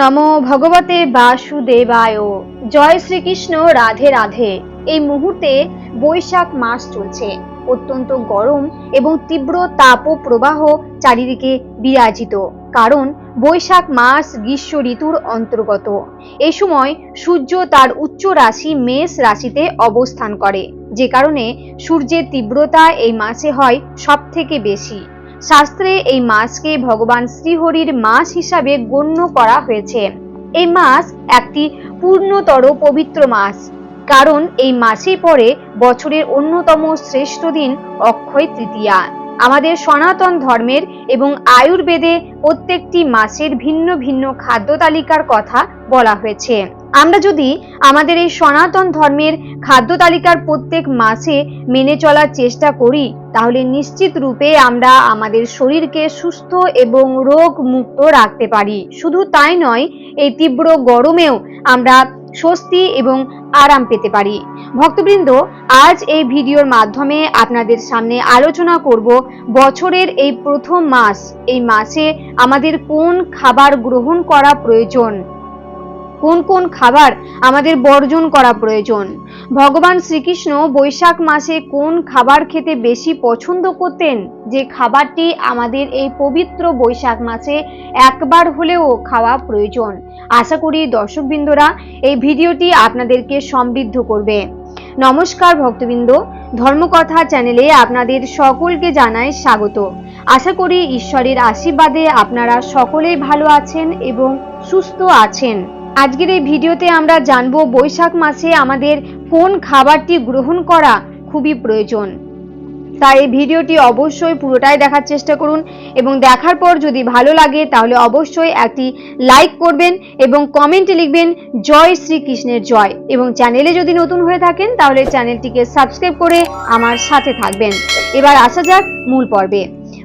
নমো ভগবতে বাসুদেবায়। জয় শ্রীকৃষ্ণ, রাধে রাধে। এই মুহূর্তে বৈশাখ মাস চলছে। অত্যন্ত গরম এবং তীব্র তাপ প্রবাহ চারিদিকে বিরাজিত। কারণ বৈশাখ মাস গ্রীষ্ম ঋতুর অন্তর্গত। এই সময় সূর্য তার উচ্চ রাশি মেষ রাশিতে অবস্থান করে। যে কারণে সূর্যের তীব্রতা এই মাসে হয় সব থেকে বেশি। শাস্ত্রে এই মাসকে ভগবান শ্রীহরির মাস হিসাবে গণ্য করা হয়েছে। এই মাস একটি পূর্ণতর পবিত্র মাস কারণ এই মাসে পরে বছরের অন্যতম শ্রেষ্ঠ দিন অক্ষয় তৃতীয়া। আমাদের সনাতন ধর্মের এবং আয়ুর্বেদে প্রত্যেকটি মাসের ভিন্ন ভিন্ন খাদ্য তালিকার কথা বলা হয়েছে। আমরা যদি আমাদের এই সনাতন ধর্মের খাদ্য তালিকার প্রত্যেক মাসে মেনে চলার চেষ্টা করি, তাহলে নিশ্চিত রূপে আমরা আমাদের শরীরকে সুস্থ এবং রোগ মুক্ত রাখতে পারি। শুধু তাই নয়, এই তীব্র গরমেও আমরা স্বস্তি এবং আরাম পেতে পারি। ভক্তবৃন্দ, আজ এই ভিডিওর মাধ্যমে আপনাদের সামনে আলোচনা করব বছরের এই প্রথম মাস। এই মাসে আমাদের কোন খাবার গ্রহণ করা প্রয়োজন? কোন কোন খাবার আমাদের বর্জন করা প্রয়োজন? ভগবান শ্রীকৃষ্ণ বৈশাখ মাসে কোন খাবার খেতে বেশি পছন্দ করতেন? যে খাবারটি আমাদের এই পবিত্র বৈশাখ মাসে একবার হলেও খাওয়া প্রয়োজন। আশা করি দর্শকবৃন্দরা এই ভিডিওটি আপনাদেরকে সমৃদ্ধ করবে। নমস্কার ভক্তবৃন্দ, ধর্মকথা চ্যানেলে আপনাদের সকলকে জানাই স্বাগত। আশা করি ঈশ্বরের আশীর্বাদে আপনারা সকলেই ভালো আছেন এবং সুস্থ আছেন। আজকের এই ভিডিওতে আমরা জানব বৈশাখ মাসে আমাদের কোন খাবারটি গ্রহণ করা খুবই প্রয়োজন। তাই এই ভিডিওটি অবশ্যই পুরোটাই দেখার চেষ্টা করুন এবং দেখার পর যদি ভালো লাগে তাহলে অবশ্যই একটি লাইক করবেন এবং কমেন্টে লিখবেন, জয় শ্রীকৃষ্ণের জয়। এবং চ্যানেলে যদি নতুন হয়ে থাকেন তাহলে চ্যানেলটিকে সাবস্ক্রাইব করে আমার সাথে থাকবেন। এবার আসা যাক মূল পর্বে।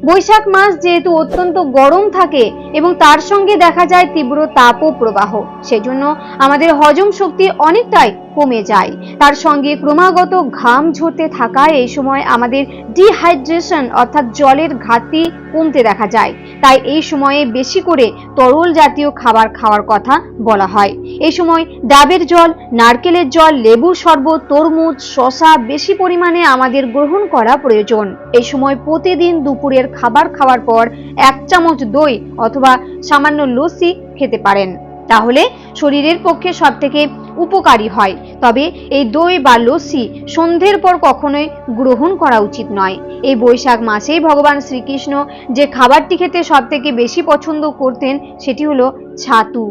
বৈশাখ মাস যেহেতু অত্যন্ত গরম থাকে এবং তার সঙ্গে দেখা যায় তীব্র তাপ ও প্রবাহ। সেজন্য আমাদের হজম শক্তি অনেকটাই কমে যায়। তার সঙ্গে ক্রমাগত ঘাম ঝরতে থাকায় এই সময় আমাদের ডিহাইড্রেশন অর্থাৎ জলের ঘাটতি কমতে দেখা যায়। তাই এই সময়ে বেশি করে তরল জাতীয় খাবার খাওয়ার কথা বলা হয়। এই সময় ডাবের জল, নারকেলের জল, লেবুর শরবত, তরমুজ শশা বেশি পরিমাণে আমাদের গ্রহণ করা প্রয়োজন। এই সময় প্রতিদিন দুপুরের খাবার খাওয়ার পর এক চামচ দই অথবা সামান্য লস্যি খেতে পারেন। তাহলে শরীরের পক্ষে সব থেকে উপকারী হয়। তবে এই দই বা লস্যি সন্ধ্যের পর কখনোই গ্রহণ করা উচিত নয়। এই বৈশাখ মাসেই ভগবান শ্রীকৃষ্ণ যে খাবারটি খেতে সব থেকে বেশি পছন্দ করতেন, সেটি হলো ছাতু।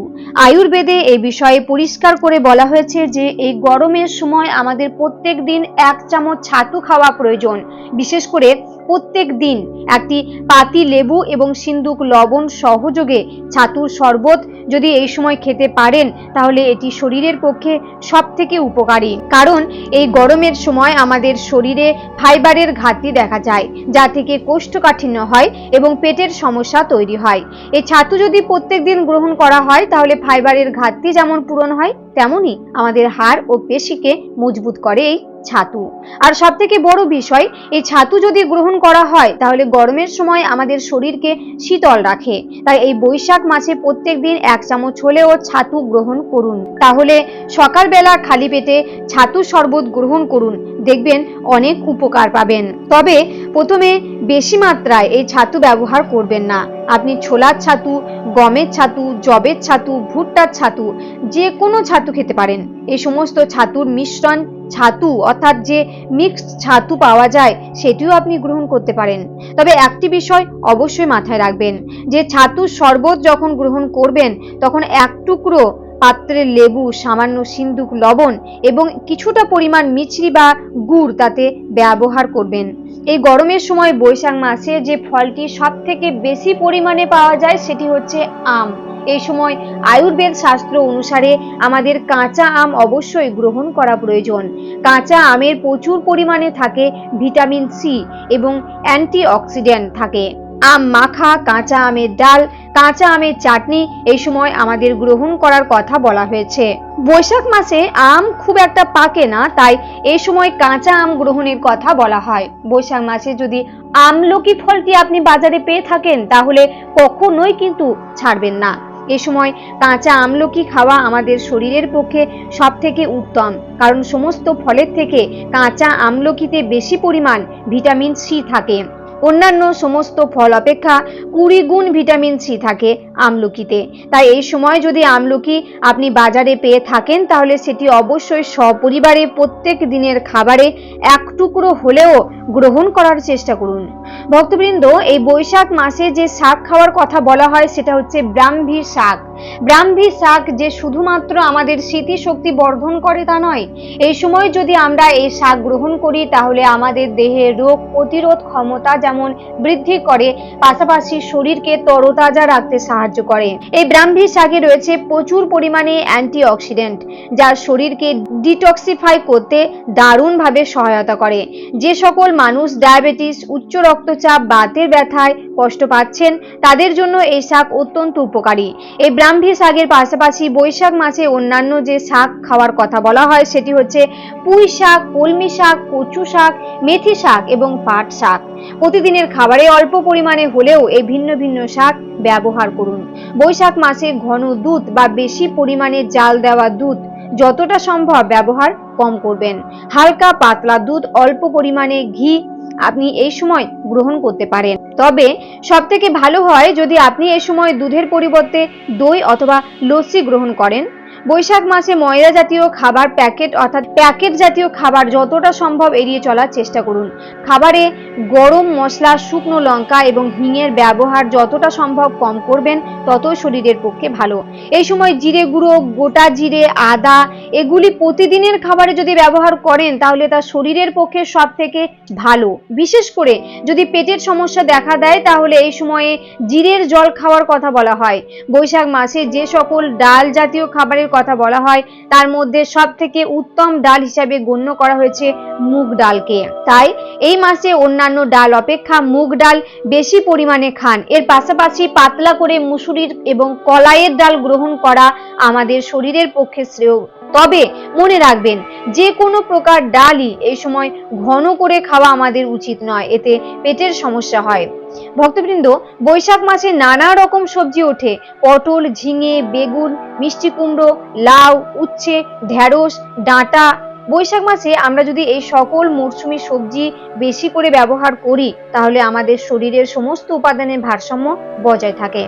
আয়ুর্বেদে এই বিষয়ে পরিষ্কার করে বলা হয়েছে যে, এই গরমের সময় আমাদের প্রত্যেক দিন এক চামচ ছাতু খাওয়া প্রয়োজন। বিশেষ করে প্রত্যেক দিন একটি পাতি লেবু এবং সিন্দুক লবণ সহযোগে ছাতুর শরবত যদি এই সময় খেতে পারেন, তাহলে এটি শরীরের পক্ষে সব থেকে উপকারী। কারণ এই গরমের সময় আমাদের শরীরে ফাইবারের ঘাটতি দেখা যায়, যা থেকে কোষ্ঠকাঠিন্য হয় এবং পেটের সমস্যা তৈরি হয়। এই ছাতু যদি প্রত্যেক দিন গ্রহণ করা হয়, তাহলে ফাইবারের ঘাটতি যেমন পূরণ হয়, তেমনই আমাদের হাড় ও পেশিকে মজবুত করে এই ছাতু। আর সব থেকে বড় বিষয়, এই ছাতু যদি গ্রহণ করা হয়, তাহলে গরমের সময় আমাদের শরীরকে শীতল রাখে। তাই এই বৈশাখ মাসে প্রত্যেক দিন এক চামচ হলেও ছাতু গ্রহণ করুন। তাহলে সকালবেলা খালি পেটে ছাতু শরবত গ্রহণ করুন। দেখবেন অনেক উপকার পাবেন। তবে প্রথমে বেশি মাত্রায় এই ছাতু ব্যবহার করবেন না। আপনি ছোলার ছাতু, গমের ছাতু জবের ছাতু, ভুট্টার ছাতু যে কোনো ছাতু খেতে পারেন। এই সমস্ত ছাতুর মিশ্রণ ছাতু, অর্থাৎ যে মিক্সড ছাতু পাওয়া যায়, সেটিও আপনি গ্রহণ করতে পারেন। তবে একটি বিষয় অবশ্যই মাথায় রাখবেন, যে ছাতু শরবত যখন গ্রহণ করবেন, তখন এক টুকরো পাত্রে লেবু, সামান্য সিন্দুক, লবণ এবং কিছুটা পরিমাণ মিছরি বা গুড় তাতে ব্যবহার করবেন। এই গরমের সময় বৈশাখ মাসে যে ফলটি সব থেকে বেশি পরিমাণে পাওয়া যায়, সেটি হচ্ছে আম। এই সময় আয়ুর্বেদ শাস্ত্র অনুসারে আমাদের কাঁচা আম অবশ্যই গ্রহণ করা প্রয়োজন। কাঁচা আমের প্রচুর পরিমাণে থাকে ভিটামিন সি এবং অ্যান্টিঅক্সিডেন্ট থাকে। আম মাখা, কাঁচা আমের ডাল, কাঁচা আমের চাটনি এই সময় আমাদের গ্রহণ করার কথা বলা হয়েছে। বৈশাখ মাসে আম খুব একটা পাকে না, তাই এই সময় কাঁচা আম গ্রহণের কথা বলা হয়। বৈশাখ মাসে যদি আমলকি ফলটি আপনি বাজারে পেয়ে থাকেন, তাহলে কখনোই কিন্তু ছাড়বেন না। এ সময় কাঁচা আমলকি খাওয়া আমাদের শরীরের পক্ষে সব থেকে উত্তম, কারণ সমস্ত ফলের থেকে কাঁচা আমলকিতে বেশি পরিমাণ ভিটামিন সি থাকে। অন্যান্য সমস্ত ফল অপেক্ষা কুড়ি গুণ ভিটামিন সি থাকে আমলকিতে। তাই এই সময় যদি আমলকি আপনি বাজারে পেয়ে থাকেন, তাহলে সেটি অবশ্যই সপরিবারে প্রত্যেক দিনের খাবারে এক টুকরো হলেও গ্রহণ করার চেষ্টা করুন। ভক্তবৃন্দ, এই বৈশাখ মাসে যে শাক খাওয়ার কথা বলা হয়, সেটা হচ্ছে ব্রাহ্মী শাক। ব্রাহ্মী শাক যে শুধুমাত্র আমাদের স্মৃতিশক্তি বর্ধন করে তা নয়, এই সময় যদি আমরা এই শাক গ্রহণ করি, তাহলে আমাদের দেহে রোগ প্রতিরোধ ক্ষমতা যেমন বৃদ্ধি করে, পাশাপাশি শরীরকে তরতাজা রাখতে সাহায্য করে। এই ব্রাহ্মী শাকে রয়েছে প্রচুর পরিমাণে অ্যান্টিঅক্সিডেন্ট, যা শরীরকে ডিটক্সিফাই করতে দারুণভাবে সহায়তা করে। যে সকল মানুষ ডায়াবেটিস, উচ্চ রক্তচাপ, বাতের ব্যথায় কষ্ট পাচ্ছেন, তাদের জন্য এই শাক অত্যন্ত উপকারী। এই ব্রাহ্মী শাকের পাশাপাশি বৈশাখ মাসে অন্যান্য যে শাক খাওয়ার কথা বলা হয়, সেটি হচ্ছে পুঁই শাক, কলমি শাক, কচু শাক, মেথি শাক এবং পাট শাক। প্রতিদিনের খাবারে অল্প পরিমাণে হলেও এই ভিন্ন ভিন্ন শাক ব্যবহার করুন। বৈশাখ মাসে ঘন দুধ বা বেশি পরিমাণে জাল দেওয়া দুধ যতটা সম্ভব ব্যবহার কম করবেন। হালকা পাতলা দুধ অল্প পরিমাণে ঘি আপনি এই সময় গ্রহণ করতে পারেন। তবে সব থেকে ভালো হয় যদি আপনি এ সময় দুধের পরিবর্তে দই অথবা লস্যি গ্রহণ করেন। বৈশাখ মাসে ময়দা জাতীয় খাবার প্যাকেট অর্থাৎ প্যাকেট জাতীয় খাবার যতটা সম্ভব এড়িয়ে চলার চেষ্টা করুন। খাবারে গরম মশলা, শুকনো লঙ্কা এবং হিঙের ব্যবহার যতটা সম্ভব কম করবেন, ততই শরীরের পক্ষে ভালো। এই সময় জিরে গুঁড়ো, গোটা জিরে, আদা এগুলি প্রতিদিনের খাবারে যদি ব্যবহার করেন, তাহলে তা শরীরের পক্ষে সব থেকে ভালো। বিশেষ করে যদি পেটের সমস্যা দেখা দেয়, তাহলে এই সময়ে জিরের জল খাওয়ার কথা বলা হয়। বৈশাখ মাসে যে সকল ডাল জাতীয় খাবারের কথা বলা হয়। তার মধ্যে সব থেকে উত্তম ডাল হিসাবে গণ্য করা হয়েছে মুগ ডালকে। তাই এই মাসে অন্যান্য ডাল অপেক্ষা মুগ ডাল বেশি পরিমাণে খান। এর পাশাপাশি পাতলা করে মুসুরির এবং কলাইয়ের ডাল গ্রহণ করা আমাদের শরীরের পক্ষে শ্রেয় তবে মনে রাখবেন, যে কোনো প্রকার ডালই এই সময় ঘন করে খাওয়া আমাদের উচিত নয়, এতে পেটের সমস্যা হয়। ভক্তবৃন্দ, বৈশাখ মাসে নানা রকম সবজি ওঠে। পটল, ঝিঙে, বেগুন, মিষ্টি কুমড়ো, লাউ, উচ্ছে, ঢেঁড়স, ডাঁটা। বৈশাখ মাসে আমরা যদি এই সকল মরশুমি সবজি বেশি করে ব্যবহার করি, তাহলে আমাদের শরীরের সমস্ত উপাদানের ভারসাম্য বজায় থাকে।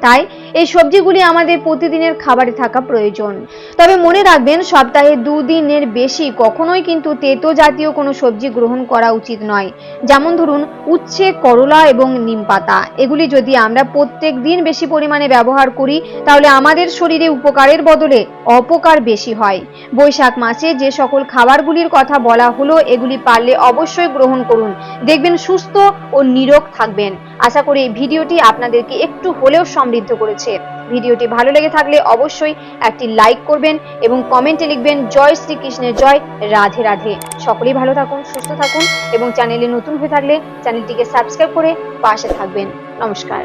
তাই এই সবজিগুলি আমাদের প্রতিদিনের খাবারে থাকা প্রয়োজন। তবে মনে রাখবেন, সপ্তাহে দুদিনের বেশি কখনোই কিন্তু তেতো জাতীয় কোনো সবজি গ্রহণ করা উচিত নয়। যেমন ধরুন, উচ্ছে, করলা এবং নিম পাতা। এগুলি যদি আমরা প্রত্যেক দিন বেশি পরিমাণে ব্যবহার করি, তাহলে আমাদের শরীরে উপকারের বদলে অপকার বেশি হয়। বৈশাখ মাসে যে সকল খাবারগুলির কথা বলা হলো, এগুলি পারলে অবশ্যই গ্রহণ করুন। দেখবেন সুস্থ ও নিরোগ থাকবেন। আশা করি এই ভিডিওটি আপনাদেরকে একটু হলেও সমৃদ্ধ করেছে। ভিডিওটি ভালো লেগে থাকলে অবশ্যই একটি লাইক করবেন এবং কমেন্টে লিখবেন, জয় শ্রীকৃষ্ণের জয়, রাধে রাধে। সকলেই ভালো থাকুন, সুস্থ থাকুন এবং চ্যানেলে নতুন হয়ে থাকলে চ্যানেলটিকে সাবস্ক্রাইব করে পাশে থাকবেন। নমস্কার।